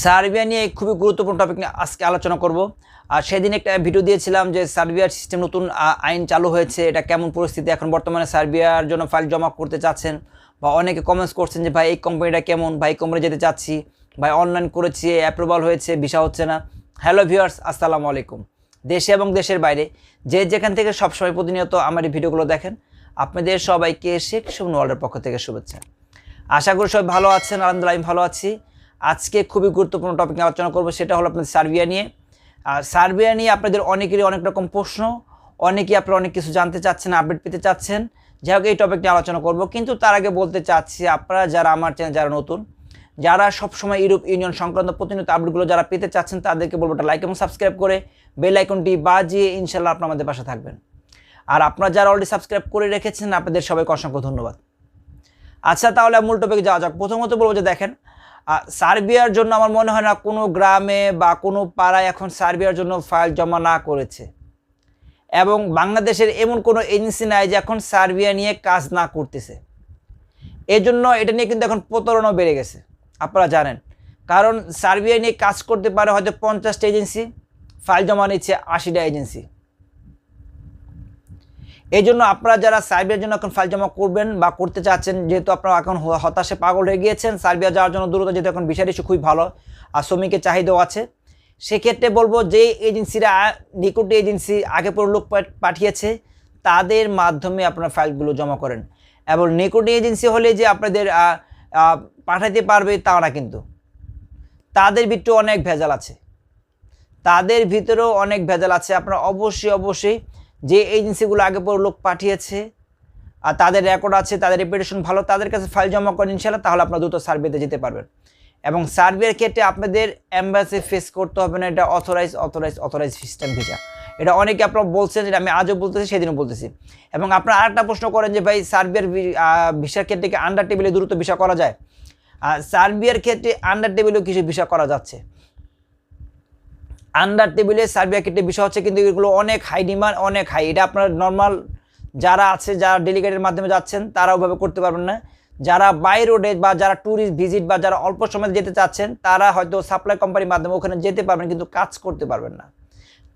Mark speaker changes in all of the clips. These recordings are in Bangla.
Speaker 1: সার্বিয়া নিয়ে খুবই গুরুত্বপূর্ণ টপিক নিয়ে আজকে আলোচনা করব। আর সেদিন একটা ভিডিও দিয়েছিলাম যে সার্বিয়ার সিস্টেম নতুন আইন চালু হয়েছে, এটা কেমন পরিস্থিতি? এখন বর্তমানে সার্বিয়ার জন্য ফাইল জমা করতে চাচ্ছেন বা অনেকে কমেন্টস করছেন যে, ভাই, এই কোম্পানিটা কেমন? ভাই কোম্পানি যেতে চাচ্ছি। ভাই অনলাইন করেছি অ্যাপ্রুভাল হয়েছে ভিসা হচ্ছে না। হ্যালো ভিউয়ার্স আসসালামু আলাইকুম। দেশে এবং দেশের বাইরে যে যেখান থেকে সবসময় প্রতিনিয়ত আমার এই ভিডিওগুলো দেখেন, আপনাদের সবাইকে শেখ সুমন ওয়ার্ল্ডের পক্ষ থেকে শুভেচ্ছা। আশা করি সবাই ভালো আছেন, আলহামদুলিল্লাহ, আমি ভালো আছি। আজকে খুবই গুরুত্বপূর্ণ টপিক নিয়ে আলোচনা করব, সেটা হলো আপনাদের সার্বিয়া নিয়ে। আর সার্বিয়া নিয়ে আপনাদের অনেকেরই অনেক রকম প্রশ্ন, অনেকেই আপনারা অনেক কিছু জানতে চাচ্ছেন আপডেট পেতে চাচ্ছেন। যাই হোক, এই টপিক নিয়ে আলোচনা করব। কিন্তু তার আগে বলতে চাচ্ছি আপনারা যারা আমার চ্যানেল যারা নতুন, যারা সবসময় ইউরোপ ইউনিয়ন সংক্রান্ত প্রতিনিয়ত আপডেটগুলো যারা পেতে চাচ্ছেন, তাদেরকে বলব লাইক এবং সাবস্ক্রাইব করে বেল আইকনটি বাজিয়ে ইনশাল্লাহ আপনার আমাদের পাশে থাকবেন। আর আপনারা যারা অলরেডি সাবস্ক্রাইব করে রেখেছেন, আপনাদের সবাইকে অসংখ্য ধন্যবাদ। আচ্ছা তাহলে মূল টপিকে যাওয়া যাক। প্রথমত বলব যে দেখেন সার্বিয়ার জন্য আমার মনে হয় না কোনো গ্রামে বা কোনো পাড়ায় এখন সার্বিয়ার জন্য ফাইল জমা না করেছে। এবং বাংলাদেশের এমন কোনো এজেন্সি নাই যে এখন সার্বিয়া নিয়ে কাজ না করতেছে। এজন্য এটা নিয়ে কিন্তু এখন প্রতারণাও বেড়ে গেছে, আপনারা জানেন। কারণ সার্বিয়া নিয়ে কাজ করতে পারে হয়তো পঞ্চাশটা এজেন্সি, ফাইল জমা নিচ্ছে আশিটা এজেন্সি। এই জন্য আপনারা যারা সার্বিয়ার জন্য এখন ফাইল জমা করবেন বা করতে চাচ্ছেন, যেহেতু আপনারা এখন হতাশে পাগল হয়ে গিয়েছেন, সার্বিয়া যাওয়ার জন্য দ্রুত যেহেতু এখন বিষয় ইস্যু খুবই ভালো, আর শ্রমিকের চাহিদাও আছে, সেক্ষেত্রে বলব যে এজেন্সিরা নিকটে এজেন্সি আগে পরে লোক পাঠ- পাঠিয়েছে, তাদের মাধ্যমে আপনারা ফাইলগুলো জমা করেন। এবং নিকটে এজেন্সি হলে যে আপনাদের পাঠাতে পারবে তা না কিন্তু। তাদের ভিতরে অনেক ভেজাল আছে। তাদের ভিতরেও অনেক ভেজাল আছে। আপনারা অবশ্যই অবশ্যই যে এজেন্সিগুলো আগে পর লোক পাঠিয়েছে, আর তাদের রেকর্ড আছে, তাদের রেপুটেশন ভালো, তাদের কাছে ফাইল জমা করেন ইনশাল্লাহ তাহলে আপনারা দ্রুত সার্ভেতে যেতে পারবেন। এবং সার্ভের ক্ষেত্রে আপনাদের অ্যাম্বাসি ফেস করতে হবে না, এটা authorise authorise authorise system visa এটা অনেকে আপনারা বলছেন যেটা আমি আজও বলতেছি, সেদিনও বলতেছি। এবং আপনারা আরেকটা প্রশ্ন করেন যে, ভাই সার্বিয়ার ভিসার ক্ষেত্রে কি আন্ডার টেবিলে দ্রুত ভিসা করা যায়? আর সার্বিয়ার ক্ষেত্রে আন্ডার টেবিলেও কিছু ভিসা করা যাচ্ছে। আন্ডার টেবিলে সার্বিয়া ক্ষেত্রে বিষয় হচ্ছে কিন্তু এগুলো অনেক হাই ডিমান্ড অনেক হাই এটা আপনার নর্মাল যারা আছে, যারা ডেলিগেটের মাধ্যমে যাচ্ছেন তারা ওভাবে করতে পারবেন না। যারা বাই রোডে বা যারা ট্যুরিস্ট ভিজিট বা যারা অল্প সময় যেতে চাচ্ছেন, তারা হয়তো সাপ্লাই কোম্পানির মাধ্যমে ওখানে যেতে পারবেন, কিন্তু কাজ করতে পারবেন না।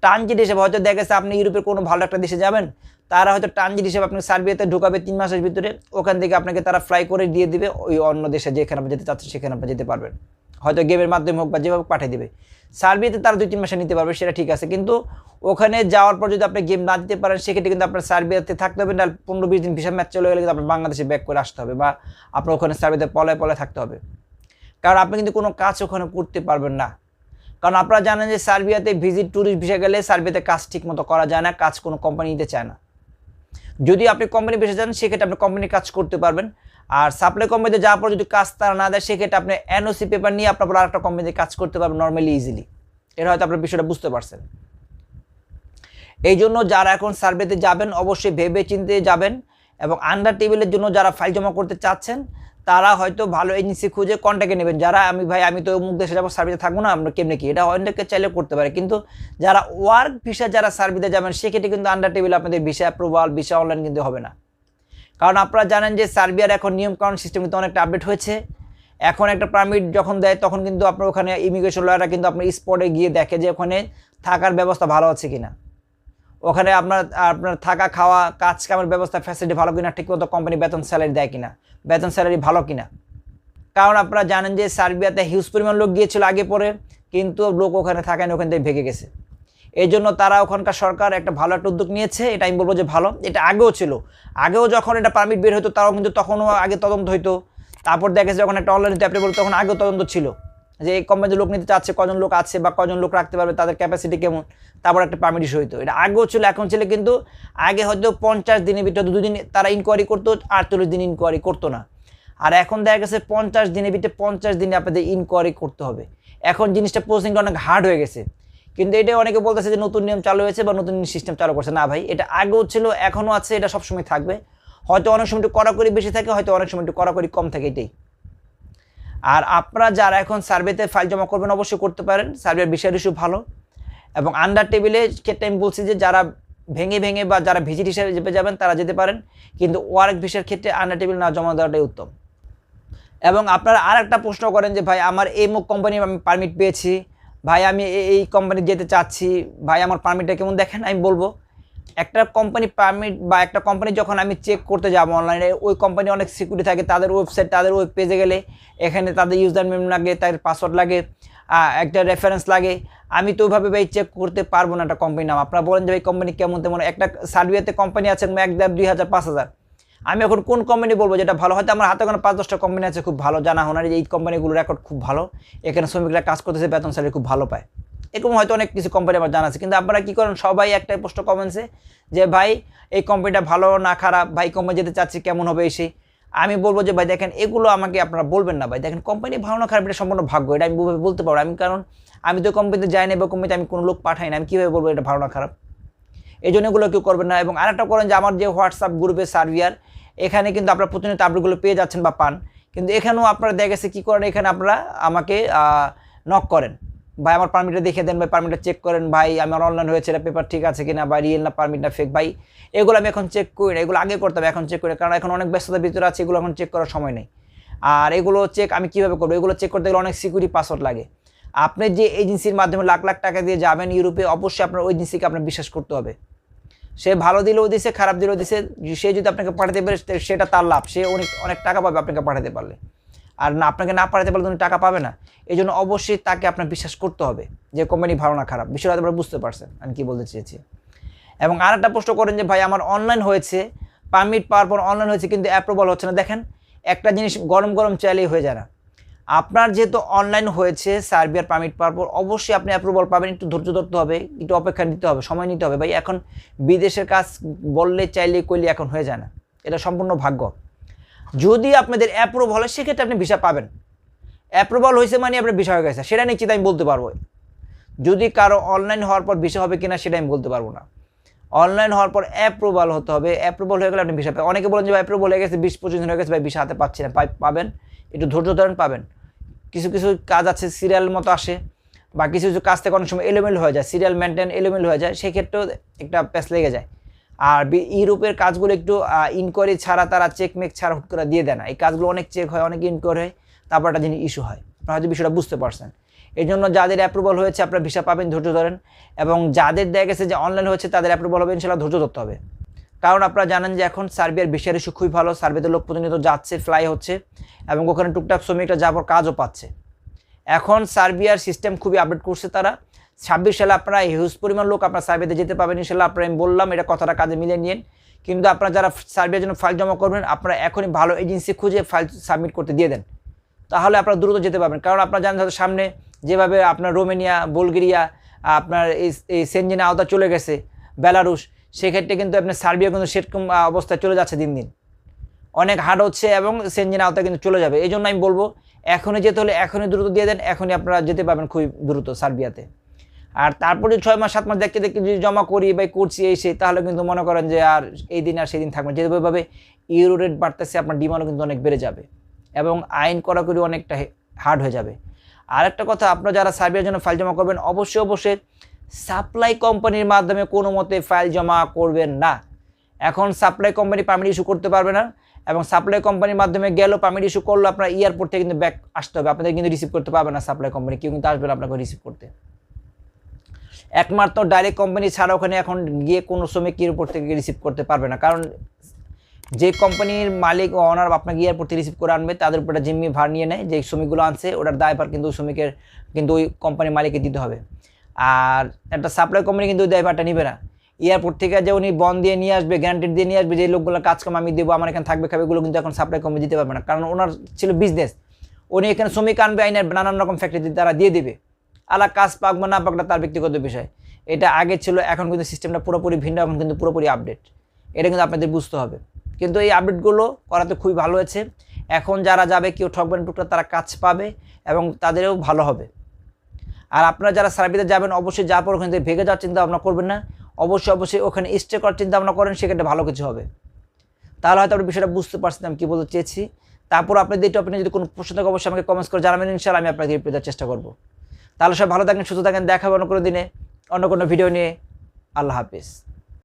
Speaker 1: ট্রানজিট হিসেবে হয়তো দেখা গেছে আপনি ইউরোপের কোনো ভালো একটা দেশে যাবেন, তারা হয়তো ট্রানজিট হিসেবে আপনাকে সার্বিয়াতে ঢুকাবে তিন মাসের ভিতরে, ওখান থেকে আপনাকে তারা ফ্লাই করে দিয়ে দিবে ওই অন্য দেশে যেখানে আপনি যেতে চাচ্ছেন, সেখানে আপনি যেতে পারবেন। হয়তো গেমের মাধ্যমে হোক বা যেভাবে পাঠিয়ে দেবে। সার্বিয়াতে তারা দুই তিন মাসে নিতে পারবে, সেটা ঠিক আছে। কিন্তু ওখানে যাওয়ার পর যদি আপনি গেম না দিতে পারেন, সেক্ষেত্রে কিন্তু আপনার সার্বিয়াতে থাকতে হবে না পনেরো বিশ দিন ভিসা ম্যাচ চলে গেলে কিন্তু আপনার বাংলাদেশে ব্যাক করে আসতে হবে বা আপনার ওখানে সার্বিয়াতে পলায় পলায় থাকতে হবে। কারণ আপনি কিন্তু কোনো কাজ ওখানে করতে পারবেন না। কারণ আপনারা জানেন যে সার্বিয়াতে ভিজিট ট্যুরিস্ট ভিসা গেলে সার্বিয়াতে কাজ ঠিক মতো করা যায় না, কাজ কোনো কোম্পানি নিতে চায় না। যদি আপনি কোম্পানি বেসে যান, সেক্ষেত্রে আপনি কোম্পানি কাজ করতে পারবেন। আর সাপ্লাই কোম্পানিতে যাওয়ার পর যদি কাজ তারা না দেয়, সেক্ষেত্রে আপনি এনওসি পেপার নিয়ে আপনার পর আরেকটা কোম্পানিতে কাজ করতে পারবেন নর্মালি ইজিলি এটা হয়তো আপনার বিষয়টা বুঝতে পারছেন। এই জন্য যারা এখন সার্ভেতে যাবেন, অবশ্যই ভেবে চিনতে যাবেন এবং আন্ডার টেবিলের জন্য যারা ফাইল জমা করতে চাচ্ছেন, তারা হয়তো ভালো এজেন্সি খুঁজে কন্ট্যাক্টে নেবেন। যারা, আমি ভাই, আমি তো অমুক দেশে যাব সার্ভিসে থাকব না, আমরা কেমনে কি? এটা অনেকে চাইলে করতে পারে। কিন্তু যারা ওয়ার্ক ভিসা যারা সার্ভিসে যাবেন, সেক্ষেত্রে কিন্তু আন্ডার টেবিল আপনাদের ভিসা অ্যাপ্রুভাল ভিসা অনলাইন কিন্তু হবে না। কারণ আপনারা জানেন যে সার্বিয়ার এখন নিয়মকানুন সিস্টেম কিন্তু অনেকটা আপডেট হয়েছে। এখন একটা পারমিট যখন দেয়, তখন কিন্তু আপনার ওখানে ইমিগ্রেশন লয়াররা কিন্তু আপনার স্পটে গিয়ে দেখে যে ওখানে থাকার ব্যবস্থা ভালো আছে কিনা। ওখানে আপনার আপনার থাকা, খাওয়া, কাজ কামের ব্যবস্থা ফ্যাসিলিটি ভালো কিনা ঠিকমতো কোম্পানি বেতন স্যালারি দেয় কিনা, বেতন স্যালারি ভালো কিনা। কারণ আপনারা জানেন যে সার্বিয়াতে হিউজ পরিমাণ লোক গিয়েছিল আগে পরে, কিন্তু লোক ওখানে থাকেন, ওখান থেকে ভেঙে গেছে। এই জন্য তারা ওখানকার সরকার একটা ভালো একটা উদ্যোগ নিয়েছে, এটা আমি বলব যে ভালো। এটা আগেও ছিল। আগেও যখন এটা পারমিট বের হতো তারাও কিন্তু তখনও আগে তদন্ত হইতো। তারপর দেখা গেছে যখন একটা অনলাইন অ্যাপ্লাই তখন আগেও তদন্ত ছিল। যে এই কোম্পানিতে লোক নিতে চাচ্ছে, কজন লোক আছে বা কজন লোক রাখতে পারবে, তাদের ক্যাপাসিটি কেমন, তারপর একটা পারমিট ইস্যু হইতো। এটা আগেও ছিল, এখন ছিল কিন্তু আগে হয়তো পঞ্চাশ দিনের ভিতরে দুদিন তারা ইনকোয়ারি করতো, আটচল্লিশ দিন ইনকোয়ারি করতো না। আর এখন দেখা গেছে পঞ্চাশ দিনের ভিতরে পঞ্চাশ দিনে আপনাদের ইনকোয়ারি করতে হবে। এখন জিনিসটা প্রসেসিংটা অনেক হার্ড হয়ে গেছে। কিন্তু এটা অনেকে বলতেছে যে নতুন নিয়ম চালু হয়েছে বা নতুন সিস্টেম চালু করছে। না ভাই, এটা আগেও ছিল, এখনও আছে, এটা সবসময় থাকবে। হয়তো অনেক সময় একটু কড়াকড়ি বেশি থাকে, হয়তো অনেক সময় একটু কড়াকড়ি কম থাকে এটাই। আর আপনারা যারা এখন সার্ভেতে ফাইল জমা করবেন, অবশ্যই করতে পারেন। সার্ভের বিষয় ইস্যু ভালো। এবং আন্ডার টেবিলে ক্ষেত্রে আমি বলছি যে যারা ভেঙে ভেঙে বা যারা ভিজিট হিসাবে যেতে যাবেন, তারা যেতে পারেন। কিন্তু ওয়ার্ক ভিসার ক্ষেত্রে আন্ডার টেবিল না জমা দেওয়াটাই উত্তম। এবং আপনারা আর একটা প্রশ্ন করেন যে, ভাই, আমার এই কোম্পানির আমি পারমিট পেয়েছি। ভাই, আমি এই কোম্পানি যেতে চাচ্ছি। ভাই, আমার পারমিটটা কেমন দেখেন? আমি বলব, একটা কোম্পানি পারমিট বা একটা কোম্পানি যখন আমি চেক করতে যাব অনলাইনে ওই কোম্পানি অনেক সিকিউরিটি থাকে। তাদের ওয়েবসাইট তাদের ওয়েব পেজে গেলে এখানে তাদের ইউজার নেম লাগে তাদের পাসওয়ার্ড লাগে একটা রেফারেন্স লাগে। আমি তো ওইভাবে ভাই চেক করতে পারব না একটা কোম্পানির নাম। আপনারা বলেন যে ভাই কোম্পানি কেমন? তেমন একটা সার্ভিয়াতে কোম্পানি আছে এক দেড় দুই হাজার, পাঁচ হাজার। আমি এখন কোন কোম্পানি বলব যেটা ভালো? হয়তো আমার হাতে এখন পাঁচ দশটা কোম্পানি আছে, খুব ভালো। জানা হোনার এই কোম্পানিগুলো রেকর্ড খুব ভালো। এখানে শ্রমিকরা কাজ করতেছে, বেতন স্যালারি খুব ভালো পায়। এরকম হয়তো অনেক কিছু কোম্পানি আমার জানা আছে। কিন্তু আপনারা কী করেন? সবাই একটাই পোস্ট কমেন্টসে যে, ভাই, এই কোম্পানিটা ভালো না খারাপ? ভাই কোম্পানি যেতে চাচ্ছি, কেমন হবে এসে? আমি বলব যে, ভাই, দেখেন, এগুলো আমাকে আপনারা বলবেন না, ভাই। দেখেন কোম্পানি ভালো না খারাপ, এটা সম্পূর্ণ ভাগ্য। এটা আমি বলতে পারব আমি, কারণ আমি তো কোম্পানিতে যাই না বা কোম্পানিতে আমি কোনো লোক পাঠাই না আমি কীভাবে বলব এটা ভালো না খারাপ? এই জন্য এগুলো কেউ করবেন না। এবং আরেকটা করেন যে আমার যে হোয়াটসঅ্যাপ গ্রুপের সার্ভিয়ার, এখানে কিন্তু আপনারা প্রতিনিয়ত আপডেটগুলো পেয়ে যাচ্ছেন বা পান। কিন্তু এখানেও আপনারা দেখা গেছে কী করেন, এখানে আপনারা আমাকে নক করেন। ভাই, আমার পারমিটটা দেখে দেন, ভাই পারমিটটা চেক করেন, ভাই আমার অনলাইন হয়েছে, এটা পেপার ঠিক আছে কিনা বা রিয়েল না পারমিট না ফেক ভাই, এগুলো আমি এখন চেক করি না, এগুলো আগে করতে হবে এখন চেক করি কারণ এখন অনেক ব্যস্ততার ভিতরে আছে, এগুলো এখন চেক করার সময় নেই। আর এগুলো চেক আমি কীভাবে করব? এগুলো চেক করতে গেলে অনেক সিকিউরিটি পাসওয়ার্ড লাগে। আপনি যে এজেন্সির মাধ্যমে লাখ লাখ টাকা দিয়ে যাবেন ইউরোপে, অবশ্যই আপনার ওই এজেন্সিকে আপনার বিশ্বাস করতে হবে। সে ভালো দিলেও দিছে, খারাপ দিলেও দিছে, সে যদি আপনাকে পাঠাতে পারে সেটা তার লাভ। সে অনেক অনেক টাকা পাবে আপনাকে পাঠাতে পারলে। আর না, আপনাকে না পাঠাতে পারলে তুমি টাকা পাবে না। এই জন্য অবশ্যই তাকে আপনার বিশ্বাস করতে হবে যে কোম্পানি ভালো না খারাপ। বিষয়টা আপনারা বুঝতে পারছেন, আমি কী বলতে চেয়েছি। এবং আর একটা প্রশ্ন করেন যে, ভাই, আমার অনলাইন হয়েছে পারমিট পাওয়ার পর অনলাইন হয়েছে, কিন্তু অ্যাপ্রুভাল হচ্ছে না। দেখেন, একটা জিনিস গরম গরম চাইলেই হয়ে যায় না। আপনার যেহেতু অনলাইন হয়েছে সার্বিয়ার পারমিট পাওয়ার পর অবশ্যই আপনি অ্যাপ্রুভাল পাবেন। একটু ধৈর্য ধরতে হবে, একটু অপেক্ষা নিতে হবে, সময় নিতে হবে। ভাই, এখন বিদেশের কাজ বললে, চাইলে, কইলে এখন হয়ে যায় না। এটা সম্পূর্ণ ভাগ্য। যদি আপনাদের অ্যাপ্রুভাল হয়, সেক্ষেত্রে আপনি ভিসা পাবেন। অ্যাপ্রুভাল হয়েছে মানে আপনার বিষয় হয়ে গেছে। সেটা নিশ্চিত আমি বলতে পারব। যদি কারও অনলাইন হওয়ার পর ভিসা হবে কিনা, সেটা আমি বলতে পারব না। অনলাইন হওয়ার পর অ্যাপ্রুভাল হতে হবে। অ্যাপ্রুভাল হয়ে গেলে আপনি ভিসা পাবেন। অনেকে বলেন যে অ্যাপ্রুভাল হয়ে গেছে, বিশ পঁচিশ দিন হয়ে গেছে, ভাই ভিসা হাতে পাচ্ছি না। পাবেন। একটু ধৈর্য ধরেন, পাবেন। কিছু কিছু কাজ আছে সিরিয়াল মতো আসে, বা কিছু কিছু কাজ থেকে অনেক সময় এলোমেলো হয়ে যায় সিরিয়াল মেনটেন এলোমেলো হয়ে যায়, সেক্ষেত্রেও একটা প্যাস লেগে যায়। আর ইউরোপের কাজগুলো একটু ইনকোয়ারি ছাড়া তারা চেক মেক ছাড়া হুট করে দিয়ে দেয় না। এই কাজগুলো অনেক চেক হয়, অনেক ইনকোয়ারি হয়, তারপর একটা জিনিস ইস্যু হয়। আপনারা হয়তো বিষয়টা বুঝতে পারছেন। এই জন্য যাদের অ্যাপ্রুভাল হয়েছে, আপনারা ভিসা পাবেন, ধৈর্য ধরেন। এবং যাদের দেখা গেছে যে অনলাইন হয়েছে, তাদের অ্যাপ্রুভাল হবে ইনশাল্লাহ ধৈর্য ধরতে হবে। কারণ আপনারা জানেন যে এখন সার্বিয়ার ভিসার ইস্যু খুবই ভালো সার্বিয়াতে লোক প্রতিনিয়ত যাচ্ছে ফ্লাই হচ্ছে, এবং ওখানে টুকটাক শ্রমিকরা যাবার কাজও পাচ্ছে। এখন সার্বিয়ার সিস্টেম খুবই আপডেট করছে তারা। ছাব্বিশ সালে আপনারা হিউজ পরিমাণ লোক আপনার সার্বিয়াতে যেতে পাবেন ইনশাল্লাহ আপনারা আমি বললাম, এটা কথাটা কাজে মিলিয়ে নিন কিন্তু আপনারা যারা সার্বিয়ার জন্য ফাইল জমা করবেন, আপনারা এখনই ভালো এজেন্সি খুঁজে ফাইল সাবমিট করতে দিয়ে দেন। তাহলে আপনারা দ্রুত যেতে পারবেন। কারণ আপনারা জানেন সামনে যেভাবে আপনার রোমেনিয়া, বুলগেরিয়া, আপনার এই এই সেনজেনে আওতা চলে গেছে, বেলারুশ। সেক্ষেত্রে কিন্তু আপনার সার্বিয়া কিন্তু সেরকম অবস্থায় চলে যাচ্ছে দিন দিন। অনেক হার্ড হচ্ছে এবং সেনজেন আওতা কিন্তু চলে যাবে। এই জন্য আমি বলব, এখনই যেতে হলে এখনই দ্রুত দিয়ে দেন, এখনই আপনারা যেতে পারবেন খুবই দ্রুত সার্বিয়াতে। আর তারপরে ছয় মাস, সাত মাস দেখতে দেখতে যদি জমা করি বা করছি এই সেই, তাহলে কিন্তু মনে করেন যে আর এই দিন আর সেই দিন থাকবে যেভাবে ইউরো রেট বাড়তেছে, আপনার ডিমান্ডও কিন্তু অনেক বেড়ে যাবে এবং আইন কড়াকড়ি অনেকটা হার্ড হয়ে যাবে। আর একটা কথা, আপনারা যারা সার্বিয়ার জন্য ফাইল জমা করবেন, অবশ্যই অবশ্যই সাপ্লাই কোম্পানির মাধ্যমে কোনো মতে ফাইল জমা করবেন না। এখন সাপ্লাই কোম্পানি পারমিট ইস্যু করতে পারবে না এবং সাপ্লাই কোম্পানির মাধ্যমে গেলেও পারমিট ইস্যু করল আপনার এয়ারপোর্ট থেকে কিন্তু ব্যাক আসতে হবে। আপনাদের কিন্তু রিসিভ করতে পারবে না সাপ্লাই কোম্পানি কেউ কিন্তু আসবে না আপনাকে রিসিভ করতে। একমাত্র ডাইরেক্ট কোম্পানি ছাড়া ওখানে এখন গিয়ে কোনো শ্রমিক এয়ারপোর্ট থেকে রিসিভ করতে পারবে না। কারণ যে কোম্পানির মালিক ও অনার আপনাকে এয়ারপোর্ট থেকে রিসিভ করে আনবে, তাদের উপর জিম্মি ভার নিয়ে নেয়। যে শ্রমিকগুলো আনছে, ওটার দায়ভার কিন্তু শ্রমিকের, কিন্তু ওই কোম্পানির মালিককে দিতে হবে। আর একটা সাপ্লাই কোম্পানি কিন্তু দায়ভারটা নিবে না। এয়ারপোর্ট থেকে যে উনি বন দিয়ে নিয়ে আসবে গ্যারান্টি দিয়ে নিয়ে আসবে, যে লোকগুলো কাজ কাম আমি দেবো, আমার এখানে থাকবে, খাবে, এগুলো কিন্তু এখন সাপ্লাই কোম্পানি দিতে পারবে না। কারণ ওনার ছিল বিজনেস উনি এখানে শ্রমিক আনবে, আইনের নানান রকম ফ্যাক্টরি তারা দিয়ে দেবে। আলা কাজ পাক বা না পাকটা তার ব্যক্তিগত বিষয়। এটা আগে ছিল, এখন কিন্তু সিস্টেমটা পুরোপুরি ভিন্ন, এখন কিন্তু পুরোপুরি আপডেট এটা কিন্তু আপনাদের বুঝতে হবে। কিন্তু এই আপডেটগুলো করাতে খুবই ভালো হয়েছে। এখন যারা যাবে, কেউ ঠকবেন টুকটা তারা কাজ পাবে এবং তাদেরও ভালো হবে। আর আপনারা যারা সার্ভিসে যাবেন, অবশ্যই যাওয়ার পর ওখান থেকে ভেগে যাওয়ার চিন্তা ভাবনা করবেন না। অবশ্যই অবশ্যই ওখানে স্টে করার চিন্তা ভাবনা করেন সেখানে ভালো কিছু হবে। তাহলে হয়তো আপনি বিষয়টা বুঝতে পারছেন আমি কী বলতে চেয়েছি। তারপর আপনি এই আপনি যদি কোনো প্রশ্ন থাকে, অবশ্যই আমাকে কমেন্টস করে জানাবেন। ইনশাল্লাহ আমি আপনাকে রিপ্লাই দেওয়ার চেষ্টা করব। তাহলে সব ভালো থাকেন সুস্থ থাকেন দেখা হবে অন্য কোনো দিনে, অন্য কোনো ভিডিও নিয়ে। আল্লাহ হাফিজ।